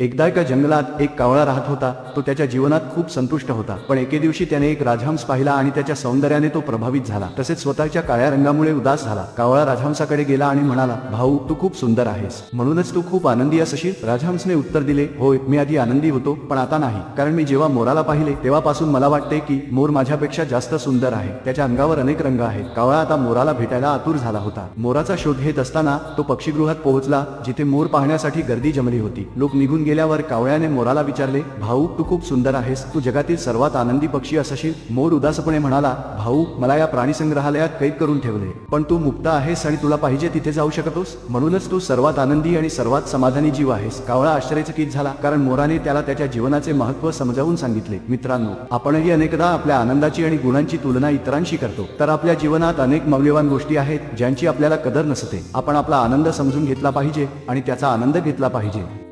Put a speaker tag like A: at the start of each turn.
A: एकदा एका जंगलात एक कावळा राहत होता तो त्याच्या जीवनात खूप संतुष्ट होता. पण एके दिवशी त्याने एक राजहंस पाहिला आणि त्याच्या सौंदर्याने तो प्रभावित झाला. तसेच स्वतःच्या काळ्या रंगामुळे उदास झाला. कावळा राजहंसाकडे गेला आणि म्हणाला भाऊ तू खूप सुंदर आहेस. म्हणूनच तू खूप आनंदी असशील राजहंसने उत्तर दिले होय मी आधी आनंदी होतो पण आता नाही. कारण मी जेव्हा मोराला पाहिले तेव्हापासून मला वाटते की मोर माझ्यापेक्षा जास्त सुंदर आहे. त्याच्या अंगावर अनेक रंग आहेत. कावळा आता मोराला भेटायला आतुर झाला होता. मोराचा शोध घेत असताना तो पक्षीगृहात पोहोचला जिथे मोर पाहण्यासाठी गर्दी जमली होती. लोक निघून गेल्यावर कावळ्याने मोराला विचारले भाऊ तू खूप सुंदर आहेस. तू जगातील सर्वात आनंदी पक्षी असशील. मोर उदासपणे म्हणाला भाऊ मला या प्राणी संग्रहालयात कैद करून ठेवले. पण तू मुक्त आहेस आणि तुला पाहिजे तिथे जाऊ शकतोस. म्हणूनच तू सर्वात आनंदी आणि सर्वात समाधानी जीव आहेस. कावळा आश्चर्यचकित झाला कारण मोराने त्याला त्याच्या जीवनाचे महत्त्व समजावून सांगितले. मित्रांनो आपणही अनेकदा आपल्या आनंदाची आणि गुणांची तुलना इतरांशी करतो. तर आपल्या जीवनात अनेक मौल्यवान गोष्टी आहेत ज्यांची आपल्याला कदर नसते. आपण आपला आनंद समजून घेतला पाहिजे आणि त्याचा आनंद घेतला पाहिजे.